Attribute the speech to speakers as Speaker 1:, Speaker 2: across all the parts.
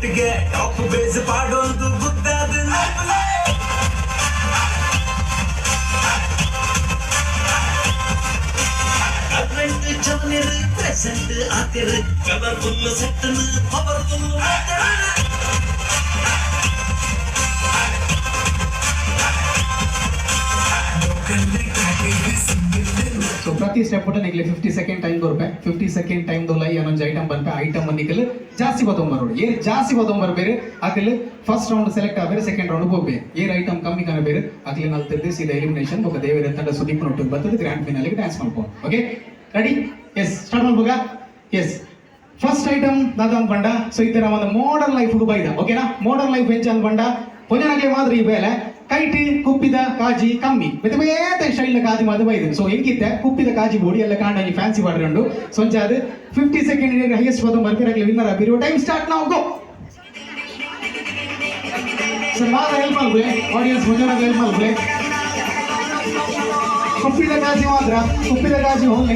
Speaker 1: ಬಿಟ್ಗೆ top base ಪಾಡೊಂದು ಗುದ್ದಾದ ನೆನಪುಲೆ. Current ಜವನಿರು present ಆತಿರು colourful ಸೆಟ್ಟನು powerful
Speaker 2: so ಪ್ರತಿ step Nigli fifty second time ಬರ್ಬೆ fifty second time ದೊಲ್ಲ ಏನೊಂದು item ಬಂಪೆ item ನಿಗಲ್ ಜಾಸ್ತಿ ಬತ್ತೊಂಬರೋಡು air ಜಾಸ್ತಿ ಬತ್ತೊಂಬರ್ಬೇರು Akal first round select ಆಬೇರೆ second round ಹೋಗ್ಬೇ ಏರ್ item ಕಮ್ಮಿ ಕನಬೇರು ಅಕಲ್ ನಾಲ್ ತಿರ್ದಿ ಸೀದಾ ಎಲಿಮಿನೇಷನ್ ಬೊಕ್ಕ ದೇವರ ತಂಡ ಸುದೀಪ್ ನೊಟ್ಟು ಬರ್ತದೆ ಗ್ರ್ಯಾಂಡ್ ಫಿನಾಲಿಗೆ ಡ್ಯಾನ್ಸ್ ಮಾಡ್ಬೋದು ಓಕೆ ರೆಡಿ ಎಸ್ ಸ್ಟಾರ್ಟ್ ಮಾಡ್ಬೋಗ ಎಸ್ ಫಸ್ಟ್ ಐಟಮ್ ದಾದನ್ ಬಂಡ ಸೊ ಇತರ ಒಂದು ಮಾಡರ್ನ್ ಲೈಫ್ ಬೈದ ಓಕೆನಾ ಮಾಡರ್ನ್ ಲೈಫ್ ಹೆಂಚ ಬಂಡ ಪೊಜನಗೆ ಮಾತ್ರ ಈ ಬೇಲೆ ಕೈಟ್, ಕುಪ್ಪಿದ ಕಾಜಿ, ಕಮ್ಮಿ. ಬೇತೆ ಬೇತೆ ಸ್ಟೈಲ್ ಕಾಜಿ ಮಾತು ಬೈದು ಸೊ ಹೆಂಗಿತ್ತೆ? ಕುಪ್ಪಿದ ಕಾಜಿ ಬೋಡಿ ಎಲ್ಲ ಕಾಂಡಾಗಿ ಫ್ಯಾನ್ಸಿ ಮಾಡ್ಕೊಂಡು. ಸೊಂಚ ಅದು ಫಿಫ್ಟಿ ಸೆಕೆಂಡ್ ಹೈಯೆಸ್ಟ್ ಪದ ಬರ್ತಿರಾಗಲಿ ವಿನ್ನರ್ ಆಗಿರೋ ಟೈಮ್ ಸ್ಟಾರ್ಟ್ ನಾವು ಗೋ ಸರ್ ಮಾತ್ರ ಹೆಲ್ಪ್ ಮಾಡ್ಬೇ ಆಡಿಯನ್ಸ್ ಮುಂದೆ ಹೆಲ್ಪ್ ಮಾಡ್ಬೇ ಕುಪ್ಪಿದ ಕಾಜಿ ಮಾತ್ರ. ಕುಪ್ಪಿದ ಕಾಜಿ ಹೋಗ್ಲಿ.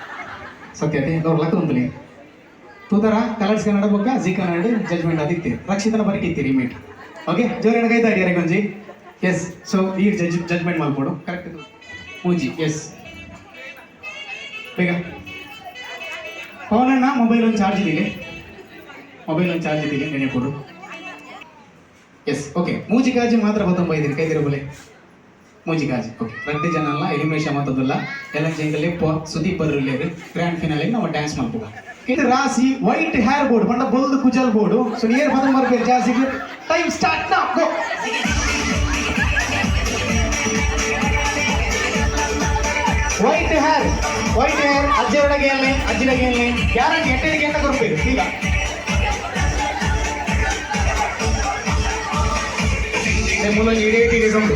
Speaker 2: ಸತ್ಯತೆ ಅವ್ರ ಒಂದ್ಲಿ ತೂತರ ಕಲರ್ಸ್ ಕನ್ನಡ ಬೊಕ್ಕ ಜಿ ಕನ್ನಡ ಜಜ್ಮೆಂಟ್ ಅದಿತ್ತಿ ರಕ್ಷಿತನ ಬರೀಕಿತ್ತಿ ರಿಮೀಟ್ ಓಕೆ ಜೋರ ಕೈತಾ ಇದ್ದೀರಿ ಗೊಂಜಿ ಎಸ್ ಸೊ ಈ ಜಜ್ ಜಜ್ಮೆಂಟ್ ಮಾಡ್ಕೊಡು ಕರೆಕ್ಟ್ ಮೂಜಿ ಎಸ್ ಬೇಗ. ಪವನಣ್ಣ ಮೊಬೈಲ್ ಒಂದು ಚಾರ್ಜ್ ಇದೀನಿ ಮೊಬೈಲ್ ಒಂದು ಚಾರ್ಜ್ ಇದೀನಿ ನೆನೆ ಕೊಡು. ಎಸ್ ಓಕೆ ಮೂಜಿ ಗಾಜಿ ಮಾತ್ರ ಬತ್ತೊಂಬ ಇದ್ದೀರಿ ಕೈದಿರ ಮೂಜಿ ಓಕೆ ಪ್ರತಿ ಜನ ಅಲ್ಲ ಎಲಿಮಿನೇಷನ್ ಮಾತದಲ್ಲ ಎಲ್ಲ ಜಂಗಲ್ಲಿ ಸುದೀಪ್ ಬರ್ರಲ್ಲಿ ಗ್ರ್ಯಾಂಡ್ ಫಿನಾಲಿ ನಾವು ಡ್ಯಾನ್ಸ್ ಮಾಡ್ಬೋದು ಇದು ರಾಸಿ ವೈಟ್ ಹೇರ್ ಬೋರ್ಡ್ ಬಂದ ಬೊಲ್ದು ಕುಜಲ್ ಬೋರ್ಡು ಸೊ ನಿಯರ್ ಪದಂ ಬರ್ಬೇಕು ಜಾಸ್ತಿ ಟೈಮ್ ಸ್ಟಾರ್ಟ್ ನಾ go white hair white hair ಅಜ್ಜಿ ಒಳಗೆ ಅಲ್ಲಿ ಅಜ್ಜಿ ಒಳಗೆ ಅಲ್ಲಿ ಗ್ಯಾರಂಟಿ ಎಟ್ಟರಿಗೆ ಅಂತ ಕೊಡ್ಬೇಕು. ಈಗ. ಮೂಲಕ ಇಡೀ ಉಂಟು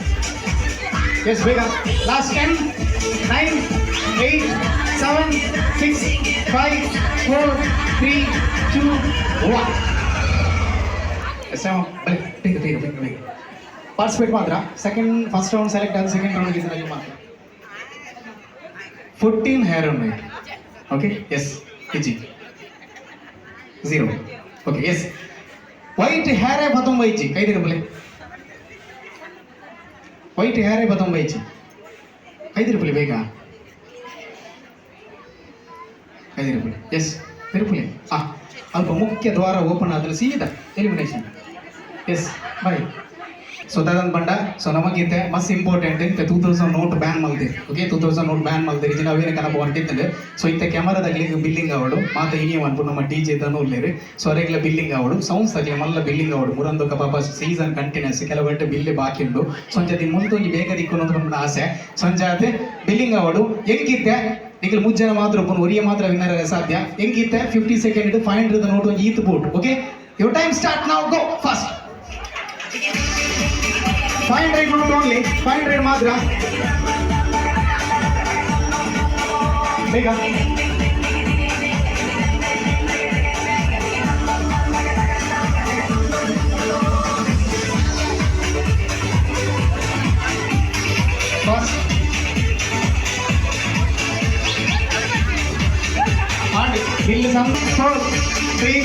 Speaker 2: ಎಸ್ ಬೇಗ last ten nine eight seven six five four three two one yes ಬರೀ ಬೇಗ ಬೇಗ ಬೇಗ ಬೇಗ ಪಾರ್ಟಿಸಿಪೇಟ್ ಮಾತ್ರ ಸೆಕೆಂಡ್ ಫಸ್ಟ್ ರೌಂಡ್ ಸೆಲೆಕ್ಟ್ ಆದ ಸೆಕೆಂಡ್ ರೌಂಡ್ ಇದರಲ್ಲಿ ಮಾತ್ರ ಫೋರ್ಟೀನ್ ಹೇರ್ ఉన్నాయి ಓಕೆ ಎಸ್ ಇಜಿ zero okay yes white ಹೇರೇ ಬತ್ತೊಂಬ ಇಚ್ಚಿ ಕೈದಿರಬಲೆ white ಯಾರೇ ಬತ್ತೊಂಬ ಇಚ್ಚಿ ಕೈದಿರಬಲೆ ಬೇಗ? ರೂಪಾಯಿ ಎಸ್ ತಿರುಪುಲಿ. ಆ, ಅಲ್ಪ ಮುಖ್ಯ ದ್ವಾರ ಓಪನ್ ಆದ್ರೆ ಸೀದಾ ಎಲಿಮಿನೇಷನ್ ಎಸ್ ಬಾಯ್ ಸೊ ದಾದನ್ ಪಂಡ ಸೊ ನಮಗಿತ್ತೆ ಮಸ್ತ್ ಇಂಪಾರ್ಟೆಂಟ್ ಇತ್ತೆ two thousand note ban ಮಲ್ದೆ. Okay two thousand note ban ಮಲ್ದೆ. ಇಜಿನ ಅವೇನೆ ಕನಪು ಒಂಟಿತ್ತಂಡೆ ಸೊ ಇತ್ತೆ ಕ್ಯಾಮರಾ ತಗ್ಲಿ ಬಿಲ್ಲಿಂಗ್ ಅವಳು ಮಾತ ಇನಿ ಅನ್ಪು ನಮ್ಮ ಡಿ ಜೆ ತನೂ ಉಳ್ಳೇರಿ ಸೊ ಅರೆಗ್ಲ ಬಿಲ್ಲಿಂಗ್ ಅವಳು ಸೌಂಡ್ಸ್ ತಗ್ಲಿ ಮಲ್ಲ ಬಿಲ್ಲಿಂಗ್ ಅವಳು ಮುರಂದೊಕ ಪಾಪ ಸೀಸನ್ ಕಂಟಿನ್ಯೂಸ್ ಕೆಲವಟ್ಟು ಬಿಲ್ಲಿ ಬಾಕಿ ಉಂಡು. ಸಂಜೆ ದಿನ ಮುಂದೆ ಒಂದು ಬೇಗ ದಿಕ್ಕು ನಮ್ಮ ಆಸೆ. ಸಂಜೆ ಆದ್ರೆ ಬಿಲ್ಲಿಂಗ್ ಅವಳು ಹೆಂಗಿತ್ತೆ? നിങ്ങൾ മുജ്ജന മാത്രം ഇപ്പോൾ ഒരിയ മാത്രം വിന്നര സാധ്യ എങ്കിത്തെ fifty second five hundred note ഈത്ത് boat okay your time start now go first 500 group only, 500 Madra. Mega. Fast. And build some. Four, three,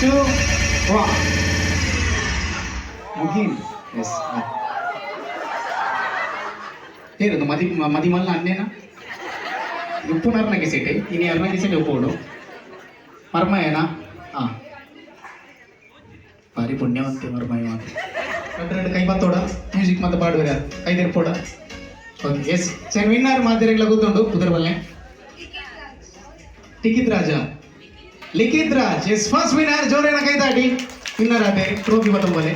Speaker 2: two, one. Again. Yes. ಏನದು ಮದಿ ಮಲ್ಲ ಅನ್ನೇನ? ಉಪ್ಪುನರ್ನ ಗೆಸಿಟೆ ಇನ್ನು ಎರಡನೇ ಗೆಸಿಟೆ ಉಪ್ಪುಡು ಮರ್ಮ ಏನ ಹಾಂ ಭಾರಿ ಪುಣ್ಯವಂತೆ ಮರ್ಮ ಇವಾಗ ಕೈ ಬತ್ತೋಡ ಮ್ಯೂಸಿಕ್ ಮತ್ತೆ ಪಾಡುವರ ಕೈದಿರ್ಪೋಡ ಓಕೆ, ಎಸ್. ಸರ್, ವಿನ್ನರ್ ಮಾದರಿಗಳ ಗೊತ್ತುಂಡು ಕುದುರಬಲ್ಲೆ ಟಿಕಿತ್ ರಾಜ. Likhith Raj, yes. First winner ಜೋರೇನ ಕೈ ತಾಡಿ ವಿನ್ನರ್ ಆದೆ ಟ್ರೋಫಿ ಬಲೆ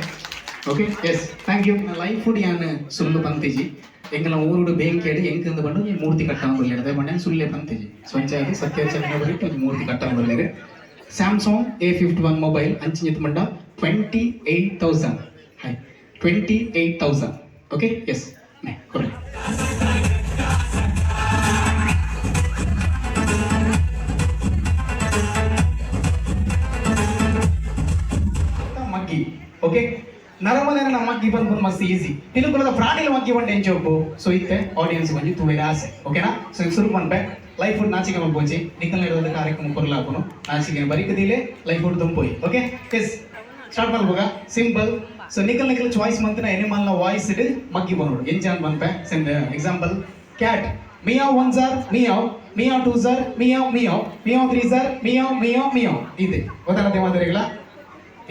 Speaker 2: okay yes thank you life food ಯಾನ್ ಸುಳ್ಳು ಪಂತಿಜಿ ಎಂಗಲ ಊರುಡು ಬೇಂಕೇಡಿ ಎಂಕಂದು ಬಂದು ಈ ಮೂರ್ತಿ ಕಟ್ಟಾಮ ಬಲ್ಲೇರೆ ಬಣ್ಣ ಸುಳ್ಳೆ ಪಂತಿಜಿ ಸ್ವಂಚಾಗಿ ಸತ್ಯಾಚರಣೆ ಬಲಿಟ್ಟು ಒಂದು ಮೂರ್ತಿ ಕಟ್ಟಾಮ ಬಲ್ಲೇರೆ Samsung A fifty one mobile ಅಂಚಿನ ಮಂಡ twenty eight thousand high twenty eight thousand okay yes ಕೊಡಿ ಮಗ್ಗಿ ಓಕೆ ನರಮನೆನ ನಮ್ಮ ಮಗ್ಗಿ ಬಂದು ಮಸ್ತ್ ಈಸಿ ತಿಳುಕುಲದ ಪ್ರಾಣಿಲ ಮಕ್ಕಿ ಬಂದು ಎಂಚೋಪು ಸೊ ಇತ್ತೆ ಆಡಿಯನ್ಸ್ ಬಂದು ತೂವೇರ ಆಸೆ. ಓಕೆನಾ ಸೊ ಈಗ ಶುರು ಪನ್ಪೆ ಲೈಫ್ ಫುಡ್ ನಾಚಿಕೆ ಮಾಡ್ಬೋಜಿ ನಿಕ್ಕಲ್ ಇರೋದ ಕಾರ್ಯಕ್ರಮ ಕೊರಲಾಕೋನು ನಾಚಿಕೆ ಬರಿಕದಿಲೆ ಲೈಫ್ ಫುಡ್ ತುಂಬೋಯ್ ಓಕೆ ಎಸ್ ಸ್ಟಾರ್ಟ್ ಮಾಡ್ಬೋಗ ಸಿಂಪಲ್ ಸೊ ನಿಕ್ಕಲ್ ನಿಕ್ಕಲ್ ಚಾಯ್ಸ್ ಮಂತಿನ ಎನಿಮಲ್ನ ವಾಯ್ಸ್ ಇಡ್. ಮಗ್ಗಿ ಬಂದೋಡು ಎಂಚಾನ್ ಪನ್ಪೆ example cat meow one sir meow. Meow two sir meow meow. Meow three sir meow meow meow. ಇದೆ. ಗೊತ್ತಾಗತ್ತೆ ಮಾದರಿಗಳ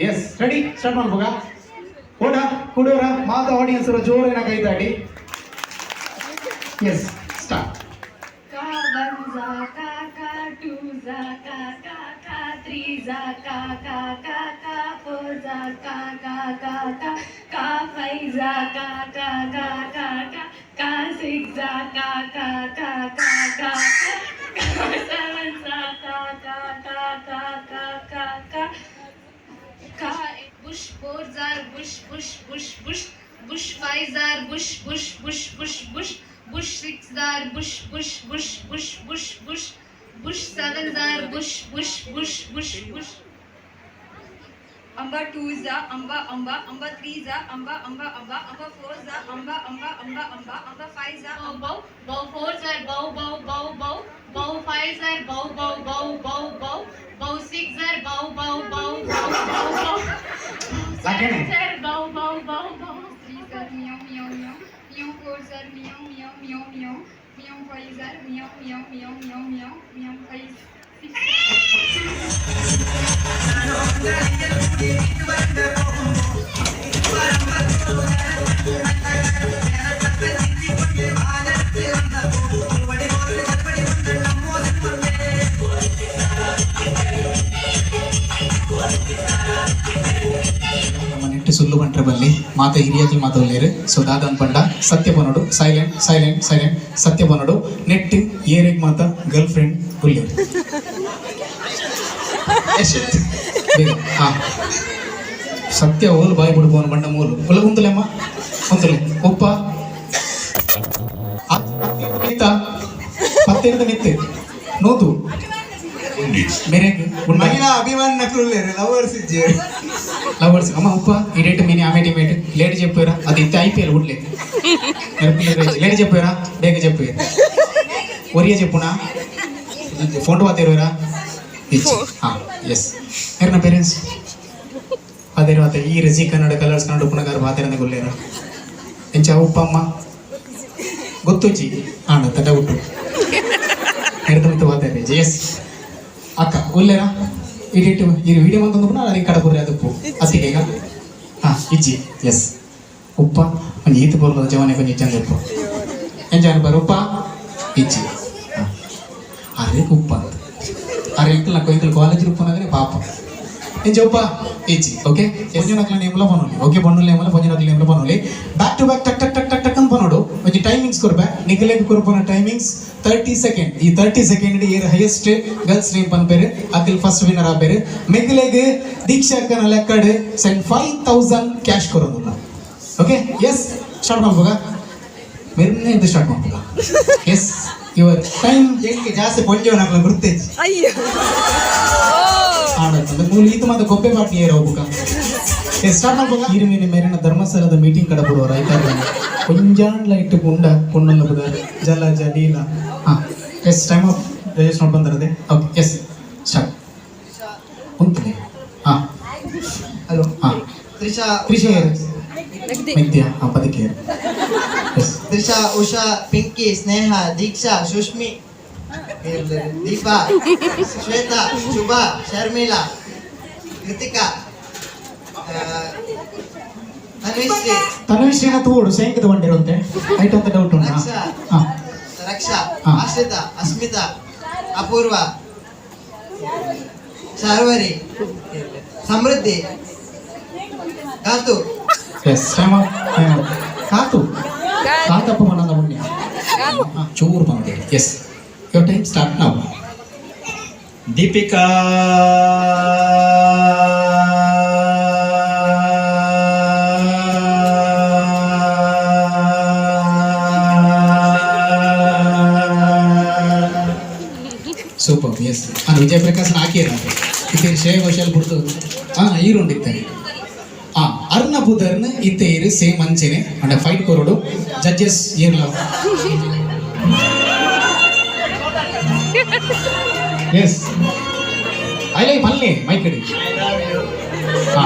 Speaker 2: ಎಸ್ ರೆಡಿ ಸ್ಟಾರ್ಟ್ ಮಾಡ್ಬೋಗ ಓಡಾ ಕುಡೋರ ಮಾತ ಆಡಿಯನ್ಸ್ ಅವರ ಜೋರೇನ ಕೈ ತಾಡಿ ಎಸ್ ಸ್ಟಾರ್ಟ್
Speaker 3: ಕಾ ಬನ್ ಜಾ ಕಾ ಕಾ ಟು ಜಾ ಕಾ ಕಾ ಕಾ ತ್ರಿ ಜಾ ಕಾ ಕಾ ಕಾ ಕಾ ಫೋರ್ ಜಾ ಕಾ ಕಾ ಕಾ ಕಾ ಕಾ ಫೈ ಜಾ ಕಾ ಕಾ ಕಾ ಕಾ ಕಾ ಕಾ ಸಿಕ್ಸ್ ಜಾ ಕಾ ಕಾ ಕಾ ಕಾ ಕಾ ಕಾ bush fours are bush bush bush bush bush fives are bush bush bush bush bush bush six are bush bush bush bush bush bush bush sevens are bush bush bush bush bush
Speaker 4: Amba two is a amba amba amba three is a amba amba amba amba four is a amba amba amba amba amba five is a
Speaker 3: bow bow fours are bow bow bow bow bow fives are bow bow bow bow bow bow six are bow bow bow bow bow bow Lakini. Sir, sir, go, go, go,
Speaker 4: go. Sir, meow, meow, meow. Meow, go, sir, meow, meow, meow, meow. Meow, go, sir, meow, six
Speaker 2: ಸುಲ್ಲು ಬಂಟ್ರೆ ಬಲ್ಲಿ ಮಾತ ಹಿರಿಯತಿ ಮಾತೊಲ್ಲೇರು so ದಾದನ್ ಪಂಡ, ಸತ್ಯ ಬನೋಡು silent silent silent ಸತ್ಯ ಬನೋಡು net ಏರಿಗ್ ಮಾತ girl friend ಬೇಗ, ಹಾ. ಸತ್ಯ ಓಲ್ ಬಾಯ್ ಬಿಡ್ಬೋನು ಬಣ್ಣ ಮೂಲು. ಒಲ ಕುಂತಲೆಮ್ಮ ಕುಂತಲೆ. ಉಪ್ಪ? ಪತ್ತೆ ಪತ್ತೆಂದ ನಿತ್ತೆ ನೋದು. ఉంది ಮೇರೆ
Speaker 5: ಮಹಿಳ అభిమానులకు లేరు లవర్స్ ఇచ్చారు
Speaker 2: లవర్స్ అమ్మ ఉప్ప ఈ రేటు మిని ఆమె డిమేట్ లేట్ చెప్పారా అది ఇంత ఐపీఎల్ ఊడలేదు లేట్ చెప్పారా బేగ చెప్పారు ఒరియా చెప్పునా ఫోన్ బాత్ ఇరవరా ఎస్ ಯಾರು నా పేరెంట్స్ అదే తర్వాత ఈ రెజీ కన్నడ కలర్స్ కన్నడ ಉಪ್ಪನಗಾರ ಮಾತಾಡೋದಕ್ಕೆ ಒಳ್ಳೆಯರು ಎಂಚ ಉಪ್ಪ ಅಮ್ಮ ಗೊತ್ತು ಜಿ ಹಾಂ ತಟ ಉಟ್ಟು ಎರಡು ಮಾತಾಡಿ ಜಿ ಎಸ್ ಅಕ್ಕ ಒಲ್ಲೆನಾ ಇಡಿಟ್ಟು ಇರು ವಿಡಿಯೋ ಬಂತಂದು ಕೂಡ ನನಗೆ ಕಡೆ ಬರ್ರಿ ಅದಕ್ಕೂ ಅತ್ತಿಗೆ ಈಗ ಹಾಂ ಇಜ್ಜಿ ಎಸ್ ಉಪ್ಪ ಒಂದು ಈತ ಬರ್ಬೋದು ಜವನೆ ಕೊಂಚ ಚಂದ ಉಪ್ಪು ಎಂಜಾನ್ ಬರ್ ಉಪ್ಪ ಇಜ್ಜಿ ಹಾಂ ಅರೆ ಉಪ್ಪ ಅಂತ ಅರೆ ಎಂಕಲ್ ನಾಲ್ಕು ಎಂಕಲ್ ಕಾಲೇಜ್ ಉಪ್ಪನಾದ್ರೆ ಪಾಪ ಎಂಜ ಉಪ್ಪ ಇಜ್ಜಿ ಓಕೆ ಎಂಜನಾಕ್ಲ ನೇಮಲ ಬನ್ನೋಲಿ ಓಕೆ ಬನ್ನೋಲಿ ನೇಮಲ ಪಂಜನಾಕ್ಲ ನೇಮಲ ಬನ್ನೋಲಿ ಬ್ಯಾಕ್ ಟು ಬ್ಯಾಕ್ ಟಕ್ ಟಕ್ ಟಕ್ ಟಕ್ కొంచెం టైమింగ్స్ కొరప నిఖిలేకి కొరపోయిన టైమింగ్స్ ತರ್ಟಿ ಸೆಕೆಂಡ್ ಈ ತರ್ಟಿ ಸೆಕೆಂಡ್ ಏರ್ ಹೈಯೆಸ್ಟ್ ಗರ್ಲ್ಸ್ ರೇಪ್ ಅನ್ಪೇರು ಅಕಿಲ್ ಫಸ್ಟ್ ವಿನ್ನರ್ ಆಪೇರು ಮೆಗ್ಲೆಗ್ ದೀಕ್ಷಕನ ಲೆಕ್ಕಡ್ ಸೆಂಡ್ ಫೈವ್ ತೌಸಂಡ್ ಕ್ಯಾಶ್ ಕೊರೋದಿಲ್ಲ ಓಕೆ ಎಸ್ ಸ್ಟಾರ್ಟ್ ಮಾಡ್ಬೋಗ ಮೆರ್ನೆ ಇದು ಸ್ಟಾರ್ಟ್ ಮಾಡ್ಬೋಗ ಎಸ್ ಇವರ್ ಟೈಮ್
Speaker 5: ಹೆಂಗೆ ಜಾಸ್ತಿ ಪೊಂಜವನಾಗಲ್ಲ ಗುರ್ತೇಜ್
Speaker 2: ಆಡೋದು ಮೂಲ ಈತ ಮಾತ್ರ ಗೊಬ್ಬೆ ಪಾಟ್ನಿ ಏರೋ ಹೋಗ್ಬೇಕ ಎಸ್ ಸ್ಟಾರ್ಟ್ ಮಾಡ್ಬೋಗ ಇರು ಮೇನೆ ಮೇರಿನ ಧರ್ಮಸ್ಥಳದ ಮೀಟಿಂಗ್ ಕಡೆ ಬರುವರ ಆಯ್ತಾ கொஞ்சான்லாயிட்டு குண்டா பொண்ணு நம்புது ஜல ஜலீலா ஆ எஸ் டைம் ஆஃப் ரெஜிஸ்டர் பண்ணுறது ஓகே எஸ்
Speaker 5: ஸ்டார்ட்
Speaker 2: உந்தே
Speaker 5: ஆ
Speaker 2: ஹலோ ஆ த்ரிஷா த்ரிஷா மித்யா ஆ பதுக்கே
Speaker 5: எஸ் த்ரிஷா உஷா பிங்கி ஸ்னேஹா தீக்ஷா சுஷ்மி दीपा श्वेता शुभा शर्मिला कृतिका ತನುಶ್ರೀ
Speaker 2: ತನುಶ್ರೀನ ತೋಡು ಶೇಂಕದ ಬಂಡಿರುವಂತೆ ಐಟ್ ಅಂತ ಡೌಟ್ ಉಂಟಾ?
Speaker 5: ರಕ್ಷಾ.
Speaker 2: ಹಾ.
Speaker 5: ರಕ್ಷಾ.
Speaker 2: ಹಾ.
Speaker 5: ಆಶ್ರಿತಾ ಅಸ್ಮಿತಾ ಅಪೂರ್ವ. ಸರ್ವರಿ. ಸಮೃದ್ಧಿ. ಕಾತು
Speaker 2: ಎಸ್ ಟೈಮ್ ಕಾತು ಕಾತಪ್ಪ ಮನದ ಪುಣ್ಯ ಚೂರು ಬಂದೆ. ಎಸ್ ಯುವರ್ ಟೈಮ್ ಸ್ಟಾರ್ಟ್ ನಾವು
Speaker 1: ದೀಪಿಕಾ.
Speaker 2: ಸೂಪರ್ ಎಸ್ ನಾನು ವಿಜಯ್ ಪ್ರಕಾಶ್ ಹಾಕಿರ ಇತ್ತೆ ಶ್ರೇಯ ಘೋಷಾಲ್ ಬಿಡ್ತು ಹಾ ಈರುಂಡಿದ್ದಾರೆ ಆ ಅರ್ನ ಬುಧರ್ನ ಇತ್ತೆ ಇರು, ಸೇಮ್ ಅಂಚೆನೆ. ಅಂಡ ಫೈಟ್ ಕೊರೋಡು ಜಡ್ಜಸ್ ಏರ್ಲ. ಎಸ್ ಐ ಲೈಕ್ ಮಲ್ಲೆ ಮೈ ಕಡೆ ಹಾ